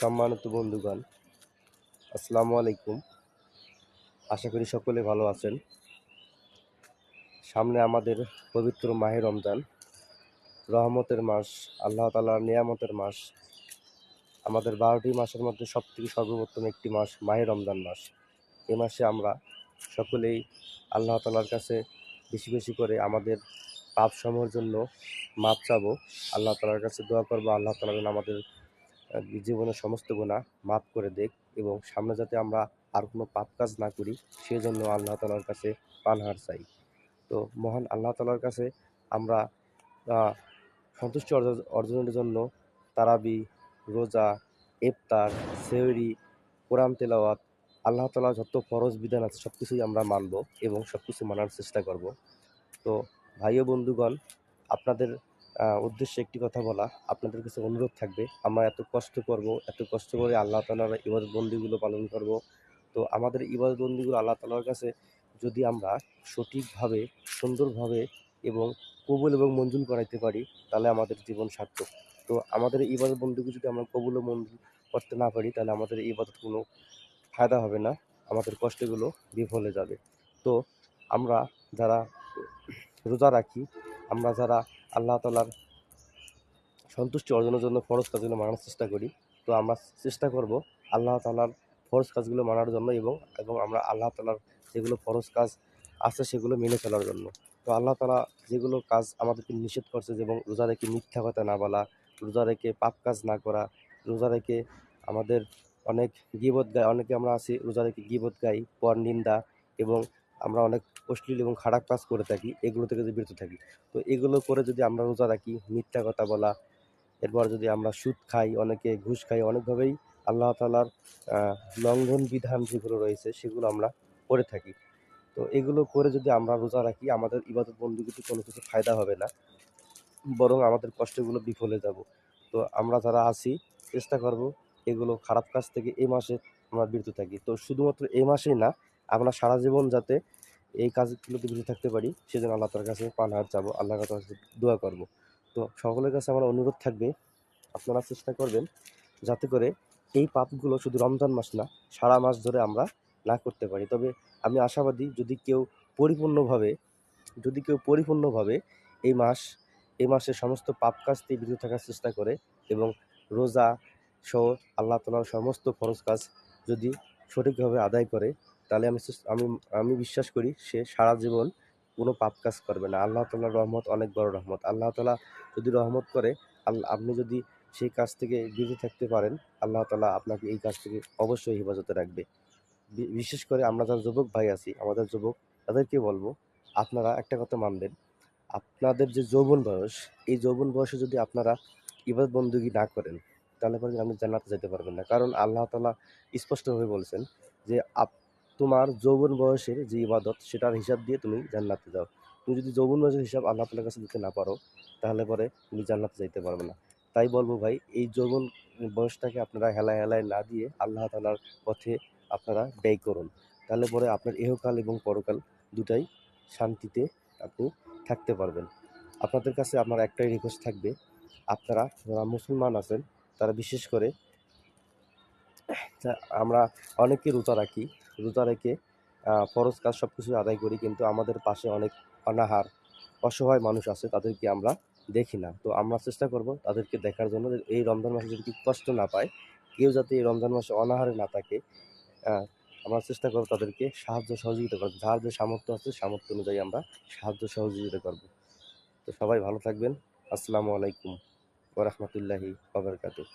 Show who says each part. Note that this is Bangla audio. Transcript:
Speaker 1: সম্মানিত বন্ধুগণ, আসসালামু আলাইকুম। আশা করি সকলে ভালো আছেন। সামনে আমাদের পবিত্র মাহে রমজান, রহমতের মাস, আল্লাহ তালার নিয়ামতের মাস। আমাদের বারোটি মাসের মধ্যে সবথেকে সর্বপ্রথম একটি মাস মাহে রমজান মাস। এ মাসে আমরা সকলেই আল্লাহ তালার কাছে বেশি বেশি করে আমাদের পাপ সমূহের জন্য মাপ চাবো। আল্লাহ তালার কাছে দোয়া করব। আল্লাহ তালা আমাদের জীবনের সমস্ত গুণা মাফ করে দেখ এবং সামনে যাতে আমরা আর কোনো পাপ কাজ না করি সেই জন্য আল্লাহ তালার কাছে পানহার চাই। তো মহান আল্লাহ তালার কাছে আমরা সন্তুষ্টি অর্জন- অর্জনের জন্য তারাবি, রোজা, ইফতার, সেহরি, কোরআন তেলাওয়াত, আল্লাহ তালা যত ফরজ বিধান আছে সব কিছুই আমরা মানব এবং সব কিছু মানার চেষ্টা করব। তো ভাই বন্ধুগণ, আপনাদের উদ্দেশ্যে একটি কথা বলা। আপনাদের কাছে অনুরোধ থাকবে, আমরা এত কষ্ট করব, এত কষ্ট করে আল্লাহ তালার ইবাদত বন্দিগুলো পালন করব। তো আমাদের ইবাদত বন্দিগুলো আল্লাহ তালার কাছে যদি আমরা সঠিকভাবে, সুন্দরভাবে এবং কবুল এবং মঞ্জুর করাইতে পারি, তাহলে আমাদের জীবন সার্থক। তো আমাদের ইবাদত বন্দীকে যদি আমরা কবুল ও মঞ্জুর করতে না পারি, তাহলে আমাদের ইবাদত কোনো ফায়দা হবে না, আমাদের কষ্টগুলো বিফলে যাবে। তো আমরা যারা রোজা রাখি, আমরা যারা আল্লাহ তালার সন্তুষ্টি অর্জনের জন্য ফরজ কাজগুলো মানার চেষ্টা করি। তো আমরা চেষ্টা করব আল্লাহ তালার ফরজ কাজগুলো মানার জন্য এবং এবং আমরা আল্লাহ তালার যেগুলো ফরজ কাজ আছে সেগুলো মেনে চলার জন্য। তো আল্লাহ তালা যেগুলো কাজ আমাদেরকে নিষেধ করছে যেমন রোজা রেখে মিথ্যা কথা না বলা, রোজা রেখে পাপ কাজ না করা, রোজা রেখে আমাদের অনেক গিবত গাই অনেকে আমরা আছি রোজা রেখে গিবত গাই, পর নিন্দা এবং আমরা অনেক অশ্লীল এবং খারাপ কাজ করে থাকি, এগুলো থেকে যদি বিরত থাকি। তো এগুলো করে যদি আমরা রোজা রাখি, মিথ্যা কথা বলা, এরপর যদি আমরা সুদ খাই, অনেকে ঘুষ খাই, অনেকভাবেই আল্লাহ তালার লঙ্ঘন বিধান যেগুলো রয়েছে, সেগুলো আমরা করে থাকি। তো এগুলো করে যদি আমরা রোজা রাখি, আমাদের ইবাদত বন্দীগুলো কোনো কিছু ফায়দা হবে না, বরং আমাদের কষ্টগুলো বিফলে যাব। তো আমরা যারা আছি, চেষ্টা করব এগুলো খারাপ কাজ থেকে এই মাসে আমরা বিরত থাকি। তো শুধুমাত্র এই মাসেই না, আমরা সারা জীবন যাতে এই কাজগুলোতে বিরত থাকতে পারি, সেজন্য আল্লাহ তার কাছে পান হাত যাব আল্লাহর কাছে দোয়া করব। তো সকলের কাছে আমার অনুরোধ থাকবে, আপনারা চেষ্টা করবেন যাতে করে এই পাপগুলো শুধু রমজান মাস না, সারা মাস ধরে আমরা না করতে পারি। তবে আমি আশাবাদী, যদি কেউ পরিপূর্ণভাবে, যদি কেউ পরিপূর্ণভাবে এই মাস, এই মাসের সমস্ত পাপ কাজ থেকে বিরত থাকার চেষ্টা করে এবং রোজা সহ আল্লাহ তালার সমস্ত ফরজ কাজ যদি সঠিকভাবে আদায় করে তাহলে আমি আমি আমি বিশ্বাস করি সে সারা জীবন কোনো পাপ কাজ করবে না। আল্লাহ তালার রহমত অনেক বড় রহমত। আল্লাহ তালা যদি রহমত করে আল্লাহ আপনি যদি সেই কাজ থেকে বিরত থাকতে পারেন, আল্লাহ তালা আপনাকে এই কাজ থেকে অবশ্যই হেফাজতে রাখবে। বিশেষ করে আমরা যারা যুবক ভাই আছি, আমাদের যুবক, তাদেরকে বলব, আপনারা একটা কথা মানবেন, আপনাদের যে যৌবন বয়স, এই যৌবন বয়সে যদি আপনারা ইবাদত বন্দুকি না করেন, তাহলে পরে আপনি জান্নাতে যেতে পারবেন না। কারণ আল্লাহ তালা স্পষ্টভাবে বলছেন যে আপ তোমার যৌবন বয়সের যে ইবাদত, সেটার হিসাব দিয়ে তুমি জান্নাতে যাও। তুমি যদি যৌবন বয়সের হিসাব আল্লাহ তালার কাছে দিতে না পারো, তাহলে পরে তুমি জান্নাতে যাইতে পারবে না। তাই বলব ভাই, এই যৌবন বয়সটাকে আপনারা হেলায় হেলায় না দিয়ে আল্লাহ তালার পথে আপনারা ব্যয় করুন। তাহলে পরে আপনার ইহকাল এবং পরকাল দুটাই শান্তিতে আপনি থাকতে পারবেন। আপনাদের কাছে আমার একটাই রিকোয়েস্ট থাকবে, আপনারা যারা মুসলমান আছেন, তারা বিশেষ করে আমরা অনেকে রোজা রাখি। রোজা রেখে ফরজ কাজ সব কিছু আদায় করি, কিন্তু আমাদের পাশে অনেক অনাহার, অসহায় মানুষ আছে, তাদেরকে আমরা দেখি না। তো আমরা চেষ্টা করব তাদেরকে দেখার জন্য এই রমজান মাসে যদি কষ্ট না পায়, কেউ যাতে এই রমজান মাসে অনাহারে না থাকে আমরা চেষ্টা করব তাদেরকে সাহায্য সহযোগিতা করব যার যে সামর্থ্য আছে, সামর্থ্য অনুযায়ী আমরা সাহায্য সহযোগিতা করব। তো সবাই ভালো থাকবেন। আসসালামু আলাইকুম। ওরহমতুল্লাহি ওবরকাতুহ